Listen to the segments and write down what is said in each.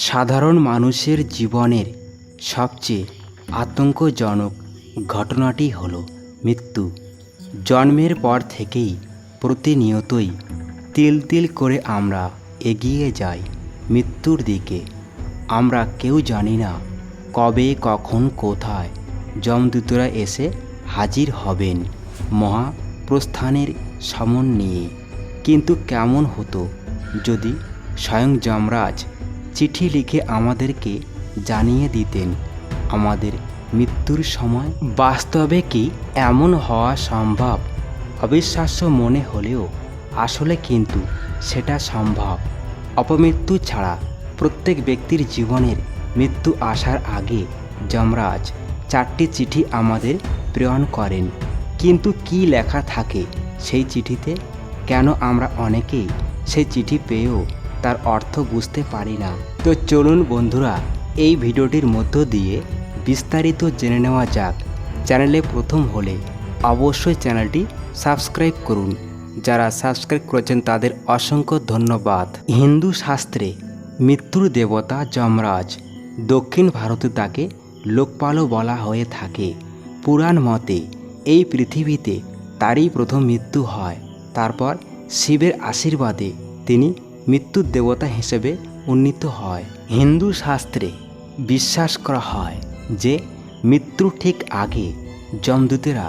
সাধারণ মানুষের জীবনের সবচেয়ে আতঙ্কজনক ঘটনাটি হল মৃত্যু। জন্মের পর থেকেই প্রতিনিয়তই তিল তিল করে আমরা এগিয়ে যাই মৃত্যুর দিকে। আমরা কেউ জানি না কবে, কখন, কোথায় যমদূতরা এসে হাজির হবেন মহাপ্রস্থানের সমন নিয়ে কিন্তু কেমন হতো যদি স্বয়ং যমরাজ চিঠি লিখে আমাদেরকে জানিয়ে দিতেন, আমাদের মৃত্যুর সময় বাস্তবে কি এমন হওয়া সম্ভব? অবিশ্বাস্য মনে হলেও আসলে কিন্তু সেটা সম্ভব। অপমৃত্যু ছাড়া প্রত্যেক ব্যক্তির জীবনের মৃত্যু আসার আগে যমরাজ চারটি চিঠি আমাদের প্রেরণ করেন। কিন্তু কি লেখা থাকে সেই চিঠিতে? কেন আমরা অনেকেই সেই চিঠি পেয়েও তার অর্থ বুঝতে পারি না। তো চলুন বন্ধুরা, এই ভিডিওটির মধ্য দিয়ে বিস্তারিত জেনে নেওয়া যাক। চ্যানেলে প্রথম হলে অবশ্যই চ্যানেলটি সাবস্ক্রাইব করুন। যারা সাবস্ক্রাইব করেছেন তাদের অসংখ্য ধন্যবাদ। হিন্দু শাস্ত্রে মৃত্যুর দেবতা যমরাজ দক্ষিণ ভারতে তাকে লোকপালও বলা হয়ে থাকে। পুরাণ মতে এই পৃথিবীতে তারই প্রথম মৃত্যু হয়। তারপর শিবের আশীর্বাদে তিনি মৃত্যুর দেবতা হিসেবে উন্নীত হয়। হিন্দু শাস্ত্রে বিশ্বাস করা হয় যে মৃত্যুর ঠিক আগে যমদূতেরা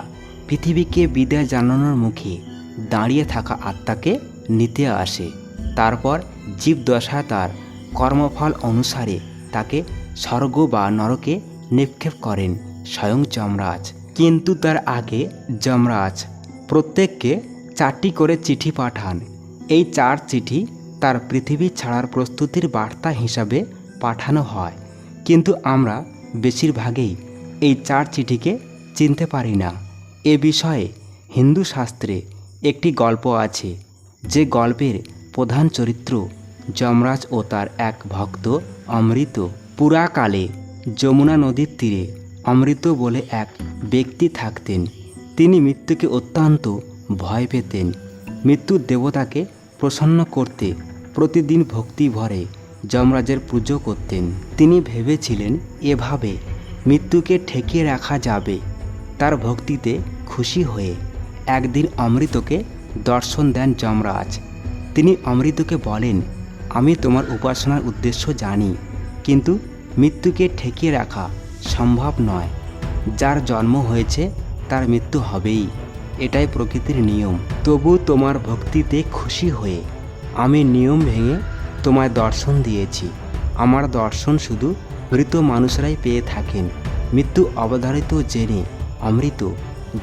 পৃথিবীকে বিদায় জানানোর মুখে দাঁড়িয়ে থাকা আত্মাকে নিতে আসে। তারপর জীবদশা তার কর্মফল অনুসারে তাকে স্বর্গ বা নরকে নিক্ষেপ করেন স্বয়ং যমরাজ। কিন্তু তার আগে যমরাজ প্রত্যেককে চারটি করে চিঠি পাঠান। এই চার চিঠি তার পৃথিবী ছাড়ার প্রস্তুতির বার্তা হিসাবে পাঠানো হয়। কিন্তু আমরা বেশিরভাগেই এই চার চিঠিকে চিনতে পারি না। এ বিষয়ে হিন্দু শাস্ত্রে একটি গল্প আছে, যে গল্পের প্রধান চরিত্র যমরাজ ও তার এক ভক্ত অমৃত। পুরাকালে যমুনা নদীর তীরে অমৃত বলে এক ব্যক্তি থাকতেন। তিনি মৃত্যুকে অত্যন্ত ভয় পেতেন। মৃত্যুর দেবতাকে প্রসন্ন করতে প্রতিদিন ভক্তি ভরে যমরাজের পুজো করতেন। তিনি ভেবেছিলেন, এভাবে মৃত্যুকে ঠেকিয়ে রাখা যাবে। তার ভক্তিতে খুশি হয়ে একদিন অমৃতকে দর্শন দেন যমরাজ। তিনি অমৃতকে বলেন, আমি তোমার উপাসনার উদ্দেশ্য জানি, কিন্তু মৃত্যুকে ঠেকিয়ে রাখা সম্ভব নয়। যার জন্ম হয়েছে, তার মৃত্যু হবেই। এটাই প্রকৃতির নিয়ম। তবু তোমার ভক্তিতে খুশি হয়ে আমি নিয়ম ভেঙে তোমায় দর্শন দিয়েছি। আমার দর্শন শুধু মৃত মানুষরাই পেয়ে থাকেন। মৃত্যু অবধারিত জেনে অমৃত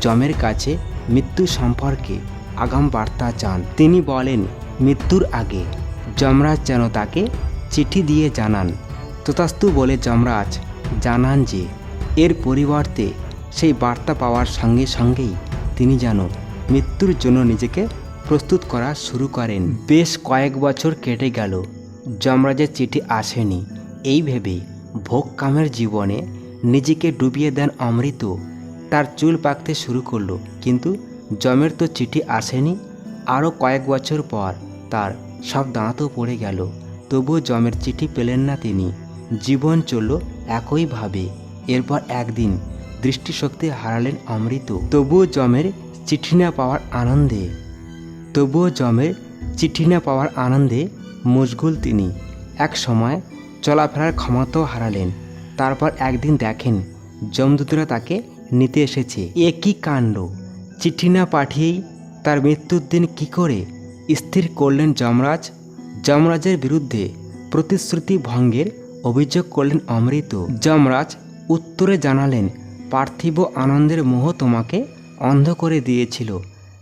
যমের কাছে মৃত্যু সম্পর্কে আগাম বার্তা চান। তিনি বলেন, মৃত্যুর আগে যমরাজ যেন তাকে চিঠি দিয়ে জানান। তথাস্তু বলে যমরাজ জানান যে, এর পরিবর্তে সেই বার্তা পাওয়ার সঙ্গে সঙ্গেই তিনি যেন মৃত্যুর জন্য নিজেকে প্রস্তুত করা শুরু করেন। বেশ কয়েক বছর কেটে গেল, যমরাজের চিঠি আসেনি। এই ভেবে ভোগ কামের জীবনে নিজেকে ডুবিয়ে দেন অমৃত। তার চুল পাকতে শুরু করল, কিন্তু জমের তো চিঠি আসেনি। আরও কয়েক বছর পর তার সব দাঁতও পড়ে গেল। তবুও জমের চিঠি পেলেন না তিনি। জীবন চলল একইভাবে এরপর একদিন দৃষ্টিশক্তি হারালেন অমৃত। তবুও জমের চিঠি না পাওয়ার আনন্দে তবুও জমের চিঠি না পাওয়ার আনন্দে মশগুল তিনি। এক সময় চলাফেরার ক্ষমতাও হারালেন। তারপর একদিন দেখেন যমদূতরা তাকে নিতে এসেছে। এ কি কাণ্ড? চিঠি না পাঠিয়েই তার মৃত্যুর দিন কী করে স্থির করলেন যমরাজ? যমরাজের বিরুদ্ধে প্রতিশ্রুতি ভঙ্গের অভিযোগ করলেন অমৃত। যমরাজ উত্তরে জানালেন, পার্থিব আনন্দের মোহ তোমাকে অন্ধ করে দিয়েছিল।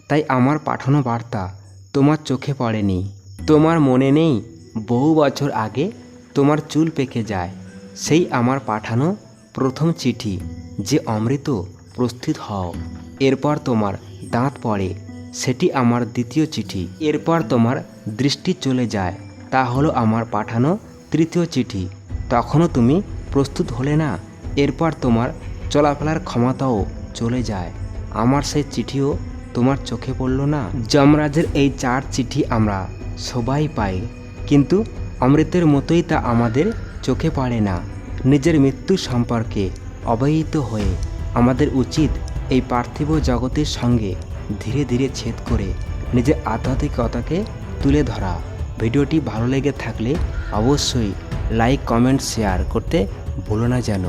তাই আমার পাঠানো বার্তা তোমার চোখে পড়েনি। তোমার মনে নেই, বহু বছর আগে তোমার চুল পেকে যায়। সেই আমার পাঠানো প্রথম চিঠি, যে অমৃত প্রস্তুত হও। এরপর তোমার দাঁত পড়ে, সেটি আমার দ্বিতীয় চিঠি। এরপর তোমার দৃষ্টি চলে যায়, তা হলো আমার পাঠানো তৃতীয় চিঠি। তখনও তুমি প্রস্তুত হলে না, এরপর তোমার চলাফেরার ক্ষমতাও চলে যায়। আমার সেই চিঠিও তোমার চোখে পড়ল না? যমরাজের এই চার চিঠি আমরা সবাই পাই, কিন্তু অমৃতের মতোই তা আমাদের চোখে পড়ে না। নিজের মৃত্যু সম্পর্কে অবহিত হয়ে আমাদের উচিত এই পার্থিব জগতের সঙ্গে ধীরে ধীরে ছেদ করে নিজের আধ্যাত্মিকতাকে তুলে ধরা। ভিডিওটি ভালো লেগে থাকলে অবশ্যই লাইক, কমেন্ট, শেয়ার করতে ভুলো না যেন।